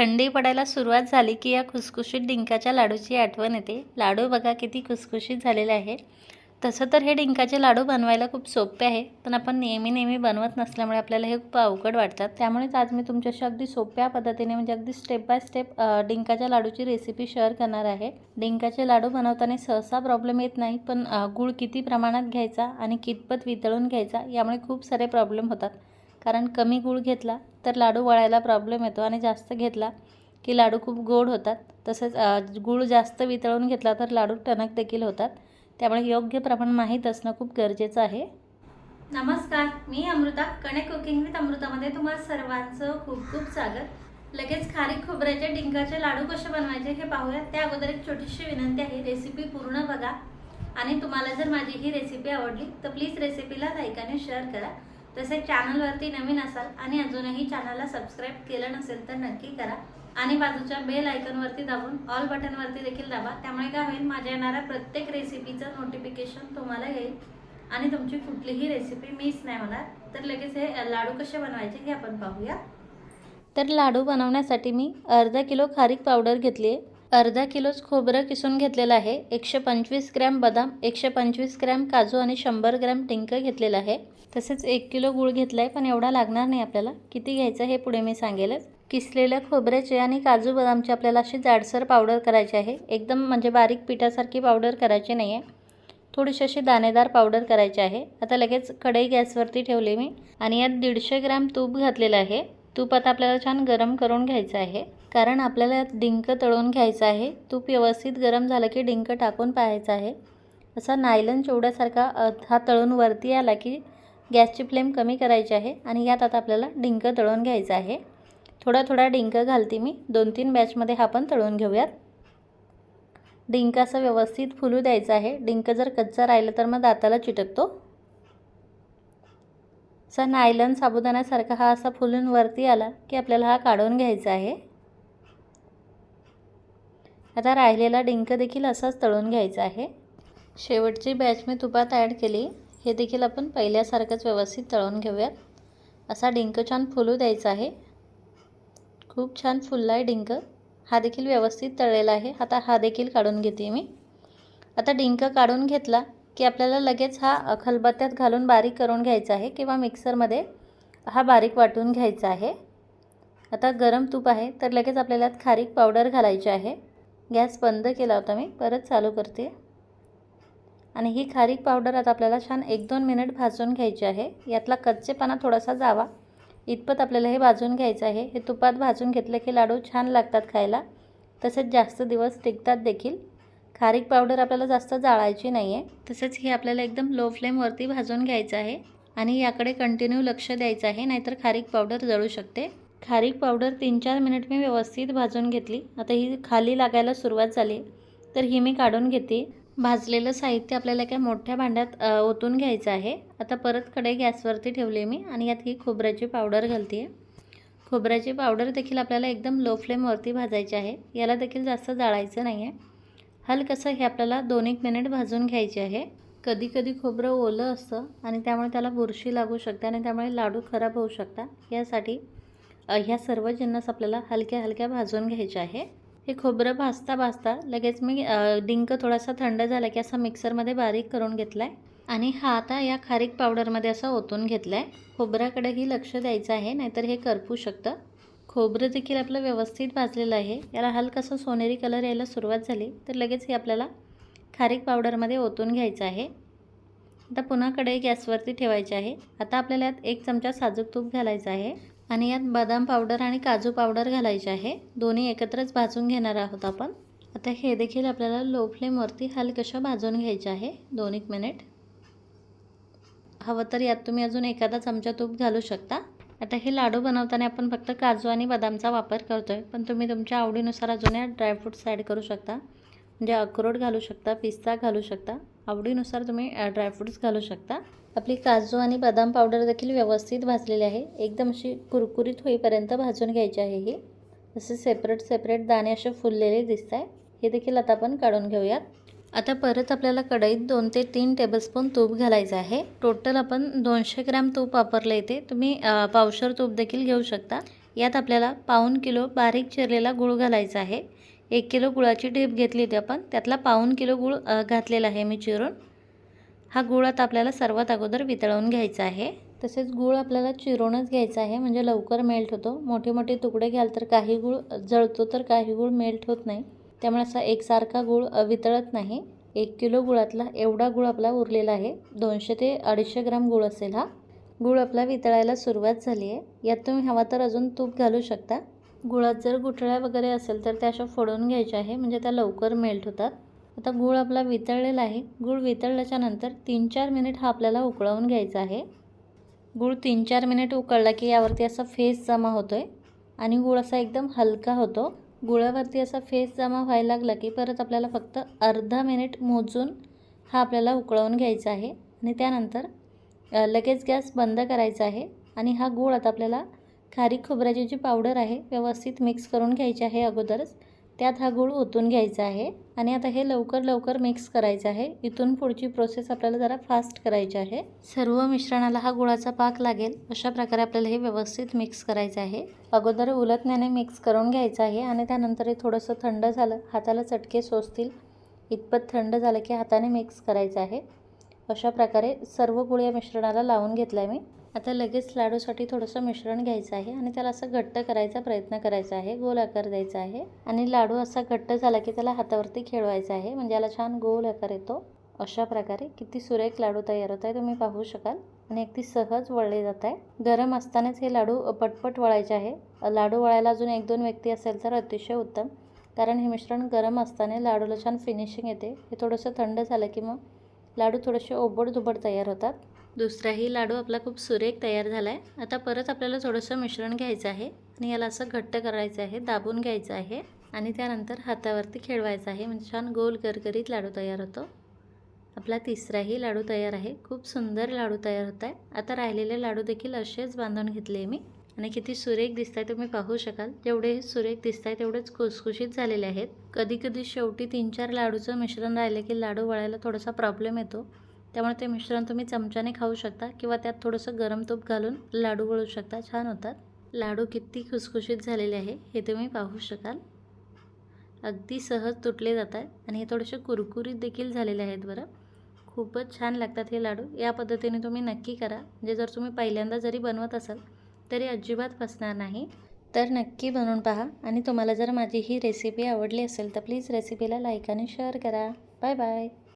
थंडी पडायला सुरुवात झाली की या खुसखुशीत डिंकाच्या लाडूची आठवण येते. लाडू बघा किती खुसखुशीत झालेले आहे. तसं तर हे डिंकाचे लाडू बनवायला खूप सोपे आहे पण आपण नेहमी नेहमी बनवत नसल्यामुळे आपल्याला हे खूप अवघड वाटतात. त्यामुळेच आज मी तुमच्याशी अगदी सोप्या पद्धतीने म्हणजे अगदी स्टेप बाय स्टेप डिंकाच्या लाडूची रेसिपी शेअर करणार आहे. डिंकाचे लाडू बनवताना सहसा प्रॉब्लेम येत नाही पण गूळ किती प्रमाणात घ्यायचा आणि कितपत वितळून घ्यायचा यामुळे खूप सारे प्रॉब्लेम होतात. कारण कमी गूळ घेतला तर लाडू वळायला प्रॉब्लेम येतो आणि जास्त घेतला की लाडू खूप गोड होतात. तसेच गूळ जास्त वितळून घेतला तर लाडू टणक देखील होतात. त्यामुळे योग्य प्रमाण माहीत असणं खूप गरजेचं आहे. नमस्कार मी अमृता कणेक कुकिंग विथ अमृतामध्ये तुम्हाला सर्वांचं खूप खूप स्वागत. लगेच खारी खोबऱ्याचे डिंकाचे लाडू कसे बनवायचे हे पाहूया त्या अगोदर एक छोटीशी विनंती आहे रेसिपी पूर्ण बघा. आणि तुम्हाला जर माझी ही रेसिपी आवडली तर प्लीज रेसिपीला लाईक आणि शेअर करा. तसेच चॅनलवरती नवीन असाल आणि अजूनही चॅनलला सबस्क्राईब केलं नसेल तर नक्की करा. आणि बाजूच्या बेल आयकॉनवरती दाबून ऑल बटनवरती देखील दाबा. त्यामुळे काय होईल? माझ्या येणाऱ्या प्रत्येक रेसिपीचं नोटिफिकेशन तुम्हाला येईल. आणि तुमची कुठलीही रेसिपी मिस नाही होणार. तर लगेच हे लाडू कसे बनवायचे हे आपण पाहूया. तर लाडू बनवण्यासाठी मी अर्धा किलो खारीक पावडर घेतली आहे अर्धा किलोच खोबरं किसून घेतलेलं आहे. एकशे पंचवीस ग्रॅम बदाम एकशे पंचवीस ग्रॅम काजू आणि शंभर ग्रॅम टिंक घेतलेलं आहे. तसेच एक किलो गूळ घेतला आहे पण एवढा लागणार नाही आपल्याला. किती घ्यायचं हे पुढे मी सांगेलच. किसलेल्या खोबऱ्याचे आणि काजू बदामचे आपल्याला अशी जाडसर पावडर करायची आहे. एकदम म्हणजे बारीक पिठासारखी पावडर करायची नाही आहे थोडीशी अशी दाणेदार पावडर करायची आहे. आता लगेच कढई गॅसवरती ठेवली मी. आणि यात दीडशे ग्रॅम तूप घातलेलं आहे. तूप आता आपल्याला छान गरम करून घ्यायचं आहे. कारण आपल्याला यात डिंक तळून घ्यायचं आहे. तूप व्यवस्थित गरम झालं की डिंक टाकून पाहायचं आहे. असा नायलन चिवड्यासारखा अ, हा तळून वरती आला की गॅसची फ्लेम कमी करायची आहे आणि यात आता आपल्याला डिंक तळून घ्यायचं आहे. थोडा थोडा डिंक घालते मी. दोन तीन बॅचमध्ये हा पण तळून घेऊयात. डिंक असं व्यवस्थित फुलू द्यायचं आहे. डिंक जर कच्चा राहिलं तर मग दाताला चिटकतो. असा नायलन साबुदाण्यासारखा हा असा फुलून वरती आला की आपल्याला हा काढून घ्यायचा आहे. आता राहिलेला डिंक देखील असाच तळून घ्यायचा आहे. शेवटची बॅच मी तुपात ॲड केली. हे देखील आपण पहिल्यासारखंच व्यवस्थित तळून घेऊयात असा डिंक छान फुलू द्यायचा आहे. खूप छान फुलला आहे डिंक. हा देखील व्यवस्थित तळलेला आहे. आता हा देखील काढून घेते मी. आता डिंक काढून घेतला की आपल्याला लगेच हा खलबत्त्यात घालून बारीक करून घ्यायचा आहे किंवा मिक्सरमध्ये हा बारीक वाटून घ्यायचा आहे. आता गरम तूप आहे तर लगेच आपल्याला खारीक पावडर घालायची आहे. गॅस बंद केला होता मी. परत चालू करते. आणि ही खारीक पावडर आता आपल्याला छान एक दोन मिनिट भाजून घ्यायची आहे. यातला कच्चेपणा थोडासा जावा. इतपत आपल्याला हे भाजून घ्यायचं आहे. हे तुपात भाजून घेतलं की लाडू छान लागतात खायला. तसेच जास्त दिवस टिकतात देखील. खारीक पावडर आपल्याला जास्त जाळायची नाही आहे तसेच हे आपल्याला एकदम लो फ्लेमवरती भाजून घ्यायचं आहे. आणि याकडे कंटिन्यू लक्ष द्यायचं आहे नाहीतर खारीक पावडर जळू शकते. खारीक पावडर तीन चार मिनिट मी व्यवस्थित भाजून घेतली. आता ही खाली लागायला सुरुवात झाली. तर ही मी काढून घेते. भाजलेलं साहित्य आपल्याला एका मोठ्या भांड्यात ओतून घ्यायचं आहे. आता परत कडे गॅसवरती ठेवले मी आणि यात ही खोबऱ्याची पावडर घालते खोबऱ्याची पावडर देखील आपल्याला एकदम लो फ्लेमवरती भाजायची आहे. याला देखील जास्त जाळायचं नाही आहे हलकसं हे आपल्याला दोन एक मिनिट भाजून घ्यायचे आहे. कधी कधी खोबरं ओलं असतं आणि त्यामुळे त्याला बुरशी लागू शकते आणि त्यामुळे लाडू खराब होऊ शकतात. यासाठी ह्या सर्व जिन्नस आपल्याला हलक्या हलक्या भाजून घ्यायचे आहे. हे खोबरं भाजता भाजता लगेच मी डिंक थोडासा थंड झाला की असा मिक्सरमध्ये बारीक करून घेतला आहे आणि हा आता या खारीक पावडरमध्ये असा ओतून घेतला आहे खोबऱ्याकडेही लक्ष द्यायचं आहे नाहीतर हे करपू शकतं. खोबरं देखील आपलं व्यवस्थित भाजलेलं आहे. याला हलकासा सोनेरी कलर यायला सुरुवात झाली तर लगेच हे आपल्याला खारीक पावडरमध्ये ओतून घ्यायचं आहे. आता पुन्हा कढई गॅसवरती ठेवायची आहे. आता आपल्याला यात एक चमचा साजूक तूप घालायचं आहे. आणि यात बदाम पावडर आणि काजू पावडर घालायचे आहे. दोन्ही एकत्रच भाजून घेणार आहोत आपण. आता हे देखील आपल्याला लो फ्लेमवरती हलकशा भाजून घ्यायचे आहे. दोन एक मिनिट हवं तर यात तुम्ही अजून एखादा चमचा तूप घालू शकता. आता हे लाडू बनवताना आपण फक्त काजू आणि बदामचा वापर करतो आहे पण तुम्ही तुमच्या आवडीनुसार अजून या ड्रायफ्रूट्स ॲड करू शकता. म्हणजे अक्रोड घालू शकता पिस्ता घालू शकता. आवडीनुसार तुम्ही ड्रायफ्रूट्स घालू शकता. आपली काजू आणि बदाम पावडर देखील व्यवस्थित भाजलेली आहे. एकदम अशी कुरकुरीत होईपर्यंत भाजून घ्यायची आहे ही. असे सेपरेट सेपरेट दाणे असे फुललेले दिसत आहे हे देखील आता आपण काढून घेऊयात. आता परत आपल्याला कढईत दोन ते तीन टेबलस्पून तूप घालायचं आहे. टोटल आपण दोनशे ग्रॅम तूप वापरलं इथे. तुम्ही पावशर तूप देखील घेऊ शकता. यात आपल्याला पाऊण किलो बारीक चिरलेला गूळ घालायचा आहे. एक किलो गुळाची ढेप घेतली होती आपण. त्यातला पाऊण किलो गूळ घातलेला आहे मी चिरून. हा गूळ आता आपल्याला सर्वात अगोदर वितळवून घ्यायचा आहे. तसेच गूळ आपल्याला चिरूनच घ्यायचा आहे म्हणजे लवकर मेल्ट होतो. मोठे मोठे तुकडे घ्याल तर काही गूळ जळतो तर काही गूळ मेल्ट होत नाही. त्यामुळे असा एकसारखा गूळ वितळत नाही. एक किलो गुळातला एवढा गूळ आपला उरलेला आहे. दोनशे ते अडीचशे ग्राम गूळ असेल हा. गूळ आपला वितळायला सुरुवात झाली आहे. यात तुम्ही हवा तर अजून तूप घालू शकता. गुळात जर गुठळ्या वगैरे असेल तर त्या अशा फोडून घ्यायच्या आहे म्हणजे त्या लवकर मेल्ट होतात. आता गूळ आपला वितळलेला आहे. गूळ वितळल्याच्या नंतर तीन चार मिनिट हा आपल्याला उकळवून घ्यायचा आहे. गूळ तीन चार मिनिट उकळला की यावरती असा फेस जमा होतो आहे आणि गूळ असा एकदम हलका होतो. गुळावरती असा फेस जमा व्हायला लागला की परत आपल्याला फक्त अर्धा मिनिट मोजून हा आपल्याला उकळवून घ्यायचा आहे आणि त्यानंतर लगेच गॅस बंद करायचा आहे आणि हा गूळ आता आपल्याला खारीक खोबऱ्याची जी पावडर आहे व्यवस्थित मिक्स करून घ्यायची आहे अगोदरच. त्यात हा गूळ ओतून घ्यायचा आहे आणि आता हे लवकर लवकर मिक्स करायचं आहे. इथून पुढची प्रोसेस आपल्याला जरा फास्ट करायची आहे. सर्व मिश्रणाला हा गुळाचा पाक लागेल. अशा प्रकारे आपल्याला हे व्यवस्थित मिक्स करायचं आहे. अगोदर उलटण्याने मिक्स करून घ्यायचं आहे आणि त्यानंतर हे थोडंसं थंड झालं हाताला चटके सोसतील. इतपत थंड झालं की हाताने मिक्स करायचं आहे. अशा प्रकारे सर्व गुळ या मिश्रणाला लावून घेतलं आहे मी. आता लगेच लाडूसाठी थोडंसं मिश्रण घ्यायचं आहे आणि त्याला असं घट्ट करायचा प्रयत्न करायचा आहे गोल आकार द्यायचा आहे. आणि लाडू असा घट्ट झाला की त्याला हातावरती खेळवायचा आहे म्हणजे याला छान गोल आकार येतो. अशा प्रकारे किती सुरेख लाडू तयार होत आहे तुम्ही पाहू शकाल. आणि अगदी सहज वळले जात आहे. गरम असतानाच हे लाडू पटपट वळायचे आहे. लाडू वळायला अजून एक दोन व्यक्ती असेल तर अतिशय उत्तम. कारण हे मिश्रण गरम असताना लाडूला छान फिनिशिंग येते. हे थोडंसं थंड झालं की मग लाडू थोडेसे ओबड तयार होतात. दुसराही लाडू आपला खूप सुरेख तयार झाला आहे आता परत आपल्याला थोडंसं मिश्रण घ्यायचं आहे आणि याला असं घट्ट करायचं आहे दाबून घ्यायचं आहे आणि त्यानंतर हातावरती खेळवायचं आहे. म्हणजे छान गोल करकरीत लाडू तयार होतो. आपला तिसराही लाडू तयार आहे. खूप सुंदर लाडू तयार होत आहे आता राहिलेले लाडू देखील असेच बांधून घेतले मी. आणि किती सुरेख दिसत आहे तुम्ही पाहू शकाल. जेवढे हे सुरेख दिसत आहे तेवढेच खुसखुशीत झालेले आहेत. कधी कधी शेवटी तीन चार लाडूचं मिश्रण राहिलं की लाडू वळायला थोडासा प्रॉब्लेम येतो. त्यामुळे ते मिश्रण तुम्ही चमच्याने खाऊ शकता किंवा त्यात थोडंसं गरम तूप घालून लाडू वळू शकता. छान होतात. लाडू किती खुसखुशीत झालेले आहे हे तुम्ही पाहू शकाल. अगदी सहज तुटले जात आहेत आणि हे थोडेसे कुरकुरीत देखील झालेले आहेत बरं. खूपच छान लागतात हे लाडू. या पद्धतीने तुम्ही नक्की करा. म्हणजे जर तुम्ही पहिल्यांदा जरी बनवत असाल तरी अजिबात फसणार नाही. तर नक्की बनवून पहा आणि तुम्हाला जर माझी ही रेसिपी आवडली असेल तर प्लीज रेसिपीला लाईक आणि शेअर करा. Bye bye